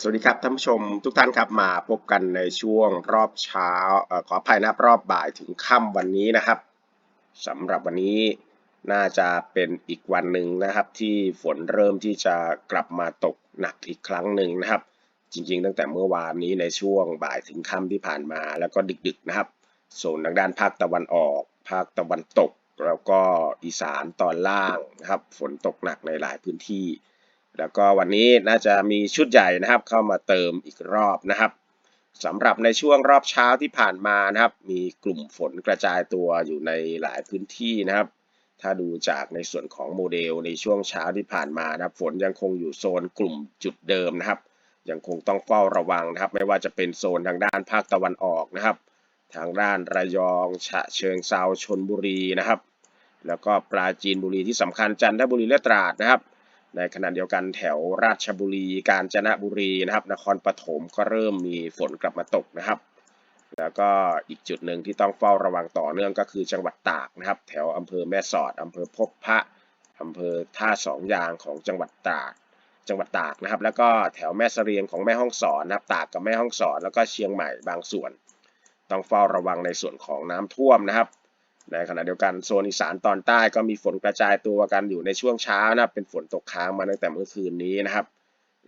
สวัสดีครับท่านผู้ชมทุกท่านครับมาพบกันในช่วงรอบเช้าอขออภัยนะครับรอบบ่ายถึงค่ำวันนี้นะครับสำหรับวันนี้น่าจะเป็นอีกวันหนึ่งนะครับ ที่ฝนเริ่มที่จะกลับมาตกหนักอีกครั้งหนึ่งนะครับ จริง ๆ ตั้งแต่เมื่อวานนี้ในช่วงบ่ายถึงค่ำที่ผ่านมาแล้วก็ดึกๆนะครับโซนทางด้านภาคตะวันออก ภาคตะวันตก แล้วก็อีสานตอนล่างนะครับ ฝนตกหนักในหลายพื้นที่ แล้วก็วันนี้น่าจะมีชุดใหญ่นะครับ เข้ามาเติมอีกรอบนะครับสำหรับในช่วงรอบเช้าที่ผ่านมานะครับ มีกลุ่มฝนกระจายตัวอยู่ในหลายพื้นที่นะครับ ถ้าดูจากในส่วนของโมเดลในช่วงเช้าที่ผ่านมานะครับ ฝนยังคงอยู่โซนกลุ่มจุดเดิมนะครับ ยังคงต้องเฝ้าระวังนะครับ ไม่ว่าจะเป็นโซนทางด้านภาคตะวันออกนะครับ ทางด้านระยอง ฉะเชิงเซาชนบุรีนะครับ แล้วก็ปราจีนบุรีที่สำคัญจันทบุรีและตราดนะครับ ในขณะเดียวกันแถวราชบุรี กาญจนบุรีนะครับ นครปฐมก็เริ่มมีฝนกลับมาตกนะครับ แล้วก็อีกจุดหนึ่งที่ต้องเฝ้าระวังต่อเนื่องก็คือจังหวัดตากนะครับ แถวอำเภอแม่สอดอำเภอพบพระอำเภอท่าสองยางของจังหวัดตากจังหวัดตากนะครับ แล้วก็แถวแม่เสรียงของแม่ฮ่องสอนนะครับตากกับแม่ฮ่องสอนแล้วก็เชียงใหม่บางส่วน ต้องเฝ้าระวังในส่วนของน้ำท่วมนะครับ ในขณะเดียวกันโซนอีสานตอนใต้ก็มีฝนกระจายตัวกันอยู่ในช่วงเช้านะเป็นฝนตกค้างมาตั้งแต่เมื่อคืนนี้นะครับ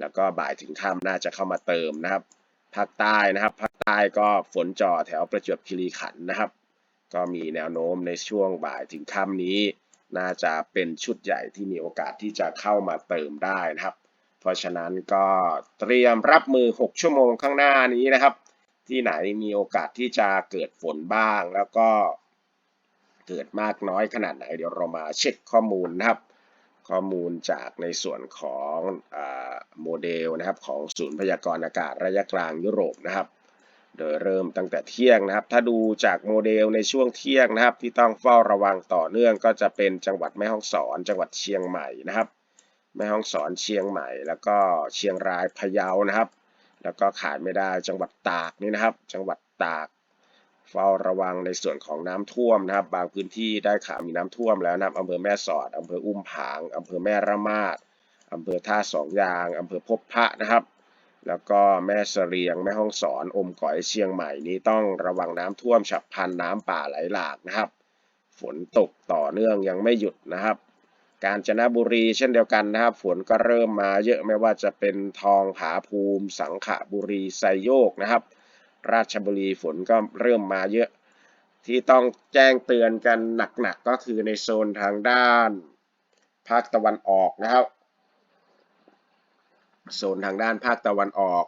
แล้วก็บ่ายถึงค่ำน่าจะเข้ามาเติมนะครับภาคใต้นะครับภาคใต้ก็ฝนจ่อแถวประจวบคีรีขันธ์นะครับ ก็มีแนวโน้มในช่วงบ่ายถึงค่ำนี้ น่าจะเป็นชุดใหญ่ที่มีโอกาสที่จะเข้ามาเติมได้นะครับ เพราะฉะนั้นก็เตรียมรับมือ 6 ชั่วโมงข้างหน้านี้นะครับ ที่ไหนมีโอกาสที่จะเกิดฝนบ้างแล้วก็ เกิดมากน้อยขนาดไหน เดี๋ยวเรามาเช็คข้อมูลนะครับ ข้อมูลจากในส่วนของอโมเดลนะครับของศูนย์พยากรณ์อากาศระยะกลางยุโรปนะครับ โดยเริ่มตั้งแต่เที่ยงนะครับ ถ้าดูจากโมเดลในช่วงเที่ยงนะครับ ที่ต้องเฝ้าระวังต่อเนื่องก็จะเป็นจังหวัดแม่ฮ่องสอน จังหวัดเชียงใหม่นะครับแม่ฮ่องสอนเชียงใหม่ แล้วก็เชียงรายพะเยานะครับ แล้วก็ขาดไม่ได้จังหวัดตากนี่นะครับ จังหวัดตาก เฝ้าระวังในส่วนของน้ำท่วมนะครับ บางพื้นที่ได้ข่าวมีน้ำท่วมแล้วนะครับอำเภอแม่สอดอำเภออุ้มผางอำเภอแม่ระมาดอำเภอท่าสองยางอำเภอพบพระนะครับ แล้วก็แม่เสรียงแม่ฮ่องสอนอมก๋อยเชียงใหม่นี้ต้องระวังน้ำท่วมฉับพลันน้ำป่าไหลหลากนะครับ ฝนตกต่อเนื่องยังไม่หยุดนะครับ กาญจนบุรีเช่นเดียวกันนะครับ ฝนก็เริ่มมาเยอะไม่ว่าจะเป็นทองผาภูมิ สังขบุรีไซโยกนะครับ ราชบุรีฝนก็เริ่มมาเยอะ ที่ต้องแจ้งเตือนกันหนักๆก็คือในโซนทางด้าน ภาคตะวันออกนะครับ โซนทางด้านภาคตะวันออก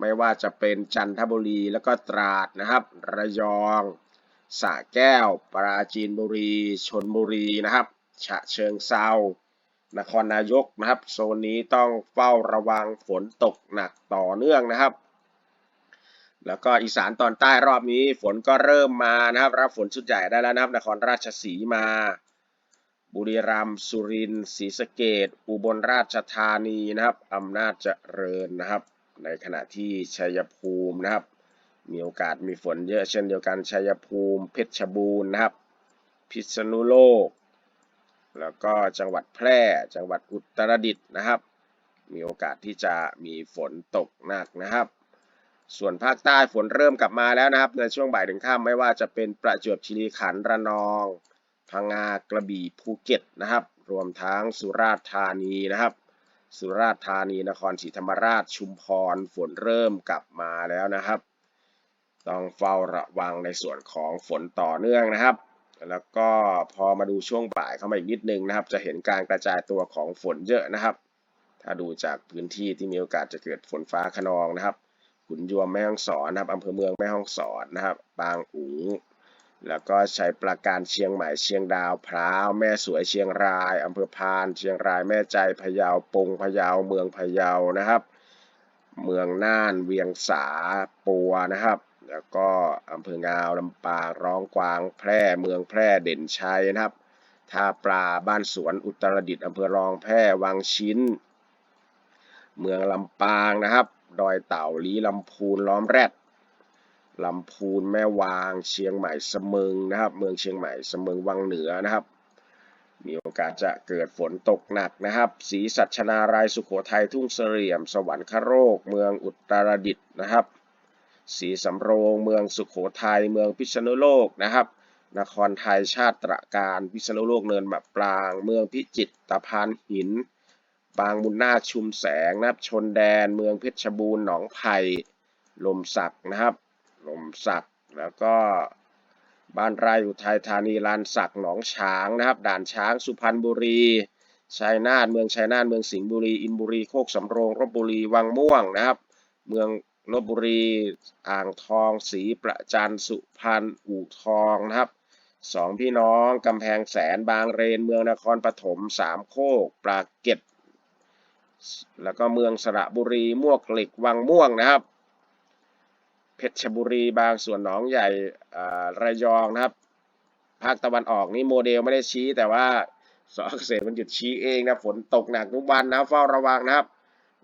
ไม่ว่าจะเป็นจันทบุรีแล้วก็ตราดนะครับ ระยองสระแก้ว ปราจีนบุรีชนบุรีนะครับ ฉะเชิงเซานครนายกนะครับ โซนนี้ต้องเฝ้าระวังฝนตกหนักต่อเนื่องนะครับ แล้วก็อีสานตอนใต้รอบนี้ฝนก็เริ่มมานะครับ รับฝนชุดใหญ่ได้แล้วนะครับนครราชสีมา บุรีรัมย์สุรินทร์ศรีสะเกดอุบลราชธานีนะครับอำนาจเจริญนะครับ ในขณะที่ชัยภูมินะครับ มีโอกาสมีฝนเยอะเช่นเดียวกันชัยภูมิ เพชรบูรณ์นะครับ พิษณุโลก แล้วก็จังหวัดแพร่จังหวัดอุตรดิตถ์นะครับ มีโอกาสที่จะมีฝนตกหนักนะครับ ส่วนภาคใต้ฝนเริ่มกลับมาแล้วนะครับ ในช่วงบ่ายถึงค่ำไม่ว่าจะเป็นประจวบคีรีขันธ์ระนอง พังงากระบี่ภูเก็ตนะครับ รวมทั้งสุราษฎร์ธานีนะครับ สุราษฎร์ธานีนครศรีธรรมราชชุมพรฝนเริ่มกลับมาแล้วนะครับ ต้องเฝ้าระวังในส่วนของฝนต่อเนื่องนะครับแล้วก็พอมาดูช่วงบ่ายเข้ามาอีกนิดนึงนะครับ จะเห็นการกระจายตัวของฝนเยอะนะครับ ถ้าดูจากพื้นที่ที่มีโอกาสจะเกิดฝนฟ้าขนองนะครับ ขุนยวมแม่ฮ่องสอนนะครับอำเภอเมืองแม่ฮ่องสอนนะครับ บางอุ๋งแล้วก็ชัยปราการเชียงใหม่เชียงดาวพร้าวแม่สวยเชียงรายอำเภอพานเชียงรายแม่ใจพะเยาปงพะเยาเมืองพะเยานะครับ เมืองน่านเวียงสาปัวนะครับ แล้วก็อำเภองาวลำปางร้องกวางแพร่เมืองแพร่เด่นชัยนะครับท่าปลาบ้านสวนอุตรดิตถ์อำเภอรองแพร่วังชิ้น เมืองลำปางนะครับ ดอยเต่าลีลำพูนล้อมแรดลำพูนแม่วางเชียงใหม่เสมิงนะครับ เมืองเชียงใหม่เสมิงวังเหนือนะครับ มีโอกาสจะเกิดฝนตกหนักนะครับศรีสัชนารายสุโขทัยทุ่งเสลี่ยม สวรรคโรค เมืองอุตรดิตถ์นะครับศรีสำโรงเมืองสุโขทัยเมืองพิษณุโลกนะครับ นครไทยชาติตระการพิษณุโลกเนินมะปราง เมืองพิจิตรตะพานหิน บางบุญนาคชุมแสงนะครับ ชนแดนเมืองเพชรบูรณ์หนองไผ่ลมสักนะครับลมสักแล้วก็บ้านไร่อุทัยธานีลานสักหนองช้างนะครับ ด่านช้างสุพรรณบุรีชัยนาทเมืองชัยนาทเมืองสิงห์บุรีอินบุรีโคกสำโรงลบบุรีวังม่วงนะครับ เมืองลบบุรีอ่างทองศรีประจันสุพรรณอู่ทองนะครับสองพี่น้องกำแพงแสนบางเรนเมืองนครปฐมสามโคกปราเก็ด แล้วก็เมืองสระบุรีมวกเหล็กวังม่วงนะครับ เพชรบุรีบางส่วนหนองใหญ่ระยองนะครับ ภาคตะวันออกนี่โมเดลไม่ได้ชี้แต่ว่าสอเกษตรมันหยุดชี้เองนะฝนตกหนักทุกวันนะเฝ้าระวังนะครับ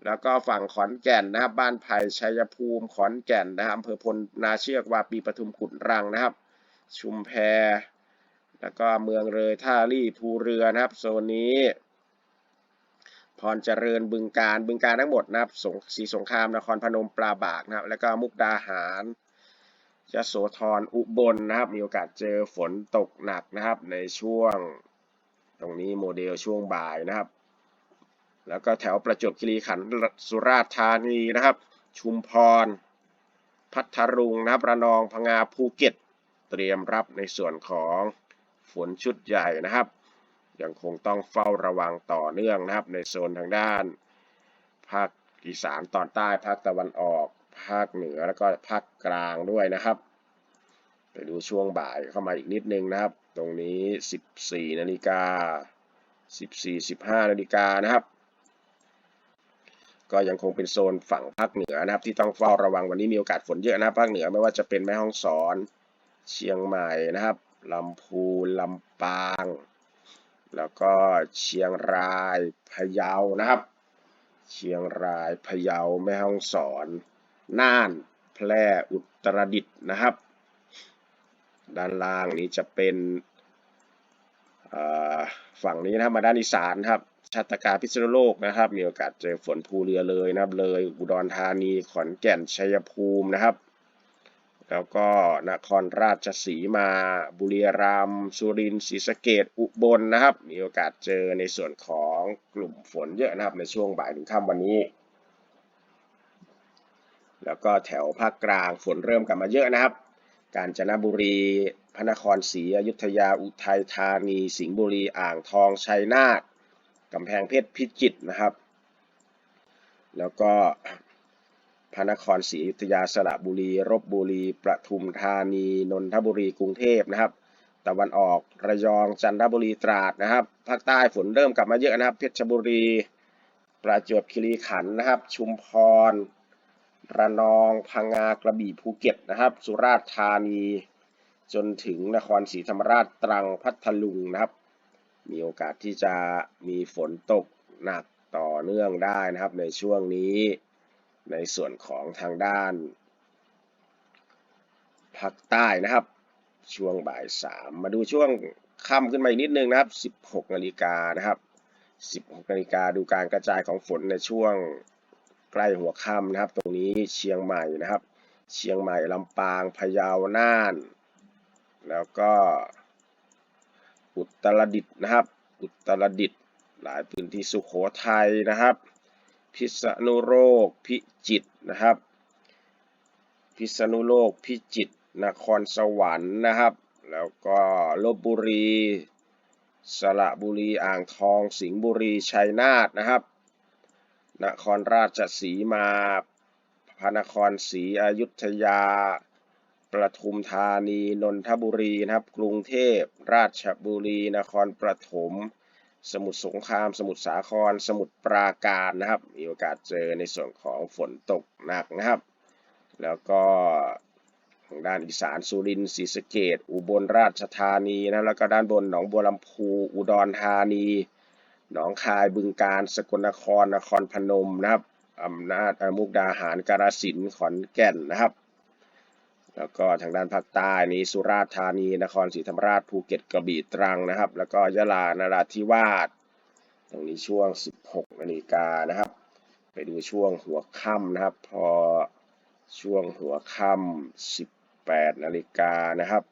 แล้วก็ฝั่งขอนแก่นนะครับ บ้านไผ่ชัยภูมิขอนแก่นนะครับอำเภอพลนาเชือกวาปีปทุมขุนรังนะครับ ชุมแพแล้วก็เมืองเลยท่าลี่ภูเรือนะครับ โซนนี้ พรเจริญบึงการบึงการทั้งหมดนะครับสีสงครามนครพนมปลาบากนะครับ แล้วก็มุกดาหารยโสธรอุบลนะครับ มีโอกาสเจอฝนตกหนักนะครับ ในช่วงตรงนี้โมเดลช่วงบ่ายนะครับ แล้วก็แถวประจวบคีรีขันธ์สุราษฎร์ธานีนะครับ ชุมพร พัทลุงนะครับระนองพังงาภูเก็ต เตรียมรับในส่วนของฝนชุดใหญ่นะครับ ยังคงต้องเฝ้าระวังต่อเนื่องนะครับ ในโซนทางด้าน ภาคอีสานตอนใต้ภาคตะวันออก ภาคเหนือแล้วก็ภาคกลางด้วยนะครับ ไปดูช่วงบ่ายเข้ามาอีกนิดนึงนะครับ ตรงนี้ 14นาฬิกา14 15นาฬิกานะครับ ก็ยังคงเป็นโซนฝั่งภาคเหนือนะครับ ที่ต้องเฝ้าระวังวันนี้มีโอกาสฝนเยอะนะภาคเหนือไม่ว่าจะเป็นแม่ฮ่องสอน เชียงใหม่นะครับลำพูนลำปาง แล้วก็เชียงรายพะเยานะครับ เชียงรายพะเยาแม่ฮ่องสอน น่านแพร่อุตรดิตถ์นะครับ ด้านล่างนี้จะเป็นฝั่งนี้นะครับมาด้านอีสานครับชาตกาพิษณุโลกนะครับ มีโอกาสเจอฝนภูเรือเลยนะครับ เลยอุดรธานีขอนแก่นชัยภูมินะครับ แล้วก็นครราชสีมา บุรีรัมย์สุรินทร์ศรีสะเกดอุบลนะครับ มีโอกาสเจอในส่วนของกลุ่มฝนเยอะนะครับในช่วงบ่ายถึงค่ำวันนี้ แล้วก็แถวภาคกลางฝนเริ่มกลับมาเยอะนะครับ กาญจนบุรี พระนครศรีอยุธยาอุทัยธานี สิงห์บุรีอ่างทองชัยนาทกำแพงเพชรพิจิตรนะครับ แล้วก็ พระนครศรีอยุธยาสระบุรีรบบุรีประทุมธานีนนทบุรีกรุงเทพนะครับ ตะวันออกระยองจันทบุรีตราดนะครับภาคใต้ฝนเริ่มกลับมาเยอะนะครับ เพชรบุรี ประจวบคีรีขันธ์นะครับ ชุมพร ระนองพังงากระบี่ภูเก็ตนะครับ สุราษฎร์ธานีจนถึงนครศรีธรรมราชตรังพัทลุงนะครับ มีโอกาสที่จะมีฝนตกหนักต่อเนื่องได้นะครับในช่วงนี้ ในส่วนของทางด้านภาคใต้นะครับ ช่วงบ่ายสามมาดูช่วงค่ำขึ้นมาอีกนิดนึงนะครับ 16นาฬิกานะครับ 16นาฬิกาดูการกระจายของฝนในช่วงใกล้หัวค่ำนะครับ ตรงนี้เชียงใหม่นะครับ เชียงใหม่ลำปางพะเยาน่าน แล้วก็อุตรดิตถ์นะครับ อุตรดิตถ์หลายพื้นที่สุขโขทัยนะครับ พิษณุโลกพิจิตนะครับ พิษณุโลกพิจิตนครสวรรค์นะครับ แล้วก็ลบบุรี สระบุรีอ่างทอง สิงห์บุรีชัยนาทนะครับ นครราชสีมาพระนครศรีอยุธยา ประทุมธานี นนทบุรีนะครับ กรุงเทพ ราชบุรี นครปฐม สมุทรสงคราม สมุทรสาคร สมุทรปราการนะครับ มีโอกาสเจอในส่วนของฝนตกหนักนะครับ แล้วก็ทางด้านอีสานสุรินทร์ศรีสะเกดอุบลราชธานีนะแล้วก็ด้านบนหนองบัวลำพูอุดรธานี หนองคายบึงกาฬสกลนครนครพนมนะครับอำนาจมุกดาหารกาฬสินธุ์ขอนแก่นนะครับ แล้วก็ทางด้านภาคใต้นี้สุราษฎร์ธานี นครศรีธรรมราช ภูเก็ต กระบี่ ตรังนะครับ แล้วก็ยะลา นราธิวาส ตรงนี้ช่วง 16นาฬิกานะครับ ไปดูช่วงหัวค่ำนะครับ พอช่วงหัวค่ำ18นาฬิกานะครับ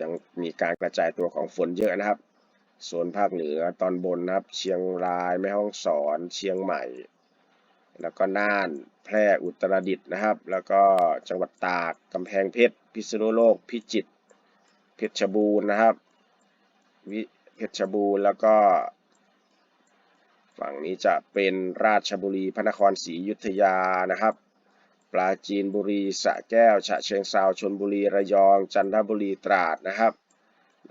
ยังมีการกระจายตัวของฝนเยอะนะครับโซนภาคเหนือตอนบนนะครับ เชียงราย แม่ฮ่องสอน เชียงใหม่ แล้วก็น่าน แพร่ อุตรดิตถ์นะครับ แล้วก็จังหวัดตาก กำแพงเพชร พิษณุโลก พิจิตร เพชรบูรณ์นะครับ วิเพชรบูรณ์ แล้วก็ ฝั่งนี้จะเป็นราชบุรี พระนครศรีอยุธยา นะครับ ปราจีนบุรี สระแก้ว ฉะเชิงเทราชลบุรี ระยอง จันทบุรี ตราด นะครับ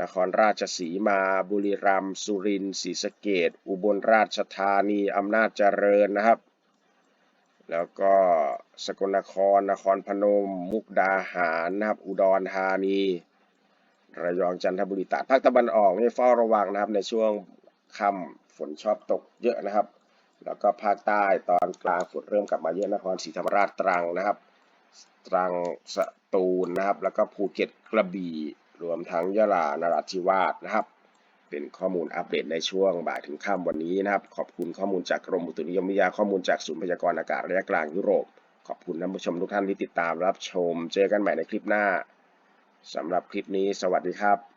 นครราชสีมา บุรีรัมย์ สุรินทร์ ศรีสะเกษอุบลราชธานี อำนาจเจริญนะครับ แล้วก็สกลนคร นครพนม มุกดาหารนะครับ อุดรธานี ระยองจันทบุรีตราดภาคตะวันออกนี่เฝ้าระวังนะครับในช่วงค่ำฝนชอบตกเยอะนะครับ แล้วก็ภาคใต้ตอนกลางฝนเริ่มกลับมาเยอะนครศรีธรรมราชตรังนะครับ ตรังสตูลนะครับ แล้วก็ภูเก็ตกระบี่รวมทั้งยะลานราธิวาสนะครับ เป็นข้อมูลอัปเดตในช่วงบ่ายถึงค่ำวันนี้นะครับ ขอบคุณข้อมูลจากกรมอุตุนิยมวิทยาข้อมูลจากศูนย์พยากรณ์อากาศระยะกลางยุโรป ขอบคุณท่านผู้ชมทุกท่านที่ติดตามรับชม เจอกันใหม่ในคลิปหน้าสำหรับคลิปนี้ สวัสดีครับ